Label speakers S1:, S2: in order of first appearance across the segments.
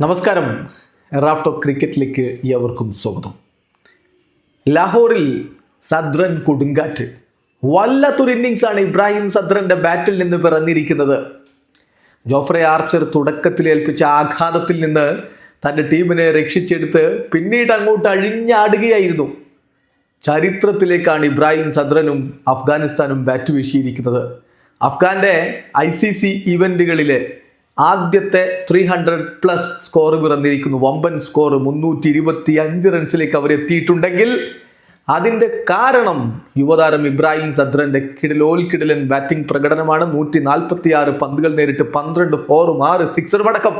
S1: നമസ്കാരം. റാഫ്റ്റോ ക്രിക്കറ്റിലേക്ക് ഏവർക്കും സ്വാഗതം. ലാഹോറിൽ സദ്രൻ കൊടുങ്കാറ്റ്. വല്ലാത്തൊരു ഇന്നിങ്സാണ് ഇബ്രാഹിം സദ്രന്റെ ബാറ്റിൽ നിന്ന് പിറന്നിരിക്കുന്നത്. ജോഫ്രെ ആർച്ചർ തുടക്കത്തിൽ ഏൽപ്പിച്ച ആഘാതത്തിൽ നിന്ന് തന്റെ ടീമിനെ രക്ഷിച്ചെടുത്ത് പിന്നീട് അങ്ങോട്ട് അഴിഞ്ഞാടുകയായിരുന്നു. ചരിത്രത്തിലേക്കാണ് ഇബ്രാഹിം സദ്രനും അഫ്ഗാനിസ്ഥാനും ബാറ്റ് വീശിയിരിക്കുന്നത്. അഫ്ഗാന്റെ ഐ സി സി ഇവന്റുകളിലെ ആദ്യത്തെ ത്രീ ഹൺഡ്രഡ് പ്ലസ് സ്കോർ പിറന്നിരിക്കുന്നു. വമ്പൻ സ്കോർ മുന്നൂറ്റി ഇരുപത്തി അഞ്ച് റൺസിലേക്ക് അവർ എത്തിയിട്ടുണ്ടെങ്കിൽ അതിന്റെ കാരണം യുവതാരം ഇബ്രാഹിം സദ്രന്റെ കിടലോൽ കിടലൻ ബാറ്റിംഗ് പ്രകടനമാണ്. നൂറ്റി നാൽപ്പത്തി ആറ് പന്തുകൾ നേരിട്ട് പന്ത്രണ്ട് ഫോറും ആറ് സിക്സറും അടക്കം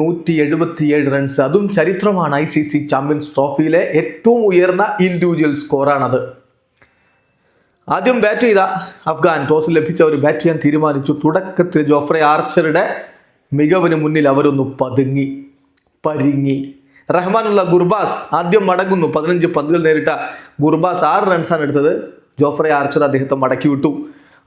S1: നൂറ്റി എഴുപത്തിയേഴ് റൺസ് അതും ചരിത്രമാണ് ഐ സി സി ചാമ്പ്യൻസ് ട്രോഫിയിലെ ഏറ്റവും ഉയർന്ന ഇൻഡിവിജ്വൽ സ്കോറാണത് ആദ്യം ബാറ്റ് ചെയ്ത അഫ്ഗാൻ ടോസ് ലഭിച്ച ഒരു ബാറ്റ് ചെയ്യാൻ തീരുമാനിച്ചു. തുടക്കത്തിൽ ജോഫ്രെ ആർച്ചറുടെ മികവിന് മുന്നിൽ അവരൊന്ന് പതുങ്ങി പരിങ്ങി. റഹ്മാനുള്ള ഗുർബാസ് ആദ്യം മടങ്ങുന്നു. പതിനഞ്ച് പന്തുകൾ നേരിട്ട ഗുർബാസ് ആറ് റൺസാണ് എടുത്തത്. ജോഫ്രെ ആർച്ചർ അദ്ദേഹത്തെ മടക്കി വിട്ടു.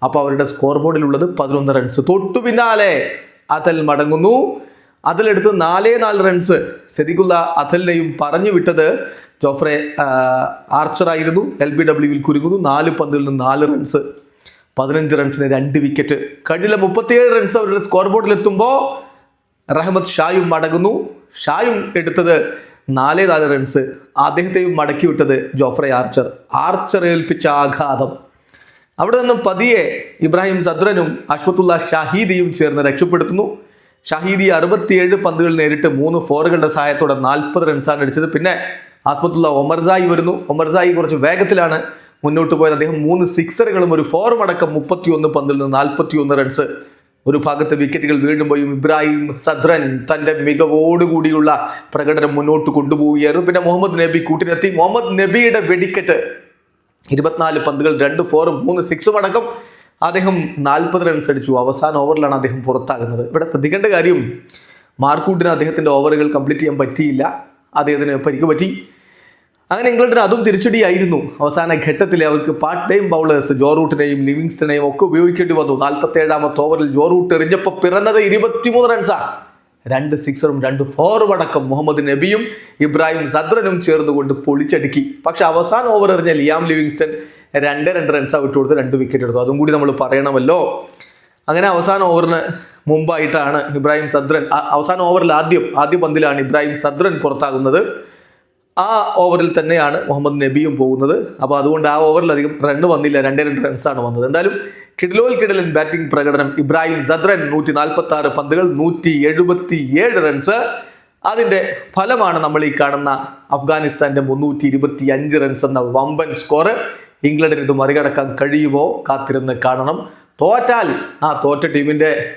S1: അപ്പോൾ അവരുടെ സ്കോർ ബോർഡിൽ ഉള്ളത് പതിനൊന്ന് റൺസ് തൊട്ടു പിന്നാലെ അതൽ മടങ്ങുന്നു. അതിലെടുത്ത് നാലേ നാല് റൺസ് സെദിഖുല്ല അതലിനെയും പറഞ്ഞു വിട്ടത് ജോഫ്രെ ആർച്ചറായിരുന്നു എൽ ബി ഡബ്ല്യുവിൽ കുരുങ്ങുന്നു. നാല് പന്തിൽ നിന്ന് നാല് റൺസ് പതിനഞ്ച് റൺസിന് രണ്ട് വിക്കറ്റ്. കഴിഞ്ഞില്ല മുപ്പത്തിയേഴ് റൺസ് അവരുടെ സ്കോർ ബോർഡിൽ എത്തുമ്പോൾ റഹ്മത്ത് ഷായും മടങ്ങുന്നു. ഷായും എടുത്തത് നാലേ നാല് റൺസ് അദ്ദേഹത്തെയും മടക്കി വിട്ടത് ജോഫ്രെ ആർച്ചർ. ആർച്ചർ ഏൽപ്പിച്ച ആഘാതം. അവിടെ നിന്നും പതിയെ ഇബ്രാഹിം സദ്രനും അഷ്മത്തുള്ള ഷാഹീദിയും ചേർന്ന് രക്ഷപ്പെടുത്തുന്നു. ഷാഹീദി അറുപത്തിയേഴ് പന്തുകൾ നേരിട്ട് മൂന്ന് ഫോറുകളുടെ സഹായത്തോടെ നാൽപ്പത് റൺസാണ് അടിച്ചത്. പിന്നെ അസ്മത്തുള്ള ഒമർസായി വരുന്നു. ഒമർസായി കുറച്ച് വേഗത്തിലാണ് മുന്നോട്ട് പോയത്. അദ്ദേഹം മൂന്ന് സിക്സറുകളും ഒരു ഫോറും അടക്കം മുപ്പത്തിയൊന്ന് പന്തിൽ നിന്ന് നാൽപ്പത്തിയൊന്ന് റൺസ് ഒരു ഭാഗത്ത് വിക്കറ്റുകൾ വീഴുമ്പോഴും ഇബ്രാഹിം സദ്രൻ തന്റെ മികവോടുകൂടിയുള്ള പ്രകടനം മുന്നോട്ട് കൊണ്ടുപോവുകയായിരുന്നു. പിന്നെ മുഹമ്മദ് നബി കൂട്ടിനെത്തി. മുഹമ്മദ് നബിയുടെ വെടിക്കെട്ട്. ഇരുപത്തിനാല് പന്തുകൾ രണ്ട് ഫോറും മൂന്ന് സിക്സും അടക്കം അദ്ദേഹം നാൽപ്പത് റൺസ് അടിച്ചു. അവസാന ഓവറിലാണ് അദ്ദേഹം പുറത്താകുന്നത്. ഇവിടെ ശ്രദ്ധിക്കേണ്ട കാര്യം മാർക്കൂട്ടിന് അദ്ദേഹത്തിന്റെ ഓവറുകൾ കംപ്ലീറ്റ് ചെയ്യാൻ പറ്റിയില്ല. അദ്ദേഹത്തിന് പരിക്ക് പറ്റി? അങ്ങനെ ഇംഗ്ലണ്ടിന് അതും തിരിച്ചടിയായിരുന്നു. അവസാന ഘട്ടത്തിൽ അവർക്ക് പാർട്ട് ടൈം ബൗളേഴ്സ് ജോറൂട്ടിനെയും ലിവിങ്സ്റ്റനെയും ഒക്കെ ഉപയോഗിക്കേണ്ടി വന്നു. നാൽപ്പത്തി ഏഴാമത്തെ ഓവറിൽ ജോറൂട്ട് എറിഞ്ഞപ്പോൾ പിറന്നത് ഇരുപത്തിമൂന്ന് റൺസാണ് രണ്ട് സിക്സറും രണ്ട് ഫോറും അടക്കം മുഹമ്മദ് നബിയും ഇബ്രാഹിം സദ്രനും ചേർന്നുകൊണ്ട് പൊളിച്ചടുക്കി. പക്ഷെ അവസാന ഓവർ എറിഞ്ഞ ലിയാം ലിവിങ്സ്റ്റൺ രണ്ട് രണ്ട് റൺസാ വിട്ടുകൊടുത്ത് രണ്ട് വിക്കറ്റ് എടുത്തു. അതും കൂടി നമ്മൾ പറയണമല്ലോ. അങ്ങനെ അവസാന ഓവറിന് മുമ്പായിട്ടാണ് ഇബ്രാഹിം സദ്രൻ അവസാന ഓവറിൽ ആദ്യം ആദ്യ പന്തിലാണ് ഇബ്രാഹിം സദ്രൻ പുറത്താകുന്നത്. ആ ഓവറിൽ തന്നെയാണ് മുഹമ്മദ് നബിയും പോകുന്നത്. അപ്പോൾ അതുകൊണ്ട് ആ ഓവറിൽ അധികം റണ്ണ് വന്നില്ല. രണ്ടേ രണ്ട് റൺസാണ് വന്നത്. എന്തായാലും കിഡ്ലോൽ കിടലൻ ബാറ്റിംഗ് പ്രകടനം ഇബ്രാഹിം സദ്രൻ നൂറ്റി നാൽപ്പത്തി ആറ് പന്തുകൾ നൂറ്റി എഴുപത്തി ഏഴ് റൺസ് അതിന്റെ ഫലമാണ് നമ്മൾ ഈ കാണുന്ന അഫ്ഗാനിസ്ഥാന്റെ മുന്നൂറ്റി ഇരുപത്തി അഞ്ച് റൺസ് എന്ന വമ്പൻ സ്കോറ് ഇംഗ്ലണ്ടിന് ഇത് മറികടക്കാൻ കഴിയുമോ? കാത്തിരുന്ന് കാണണം. തോറ്റാൽ ആ തോറ്റ ടീമിന്റെ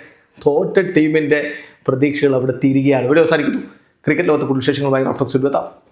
S1: തോറ്റ ടീമിന്റെ പ്രതീക്ഷകൾ അവിടെ തീരുകയാണ്. ഇവിടെ അവസാനിക്കുന്നു. ക്രിക്കറ്റ് ലോകത്തെ കൂടുതൽ വിശേഷങ്ങളുമായി റഫ്ലക്സ്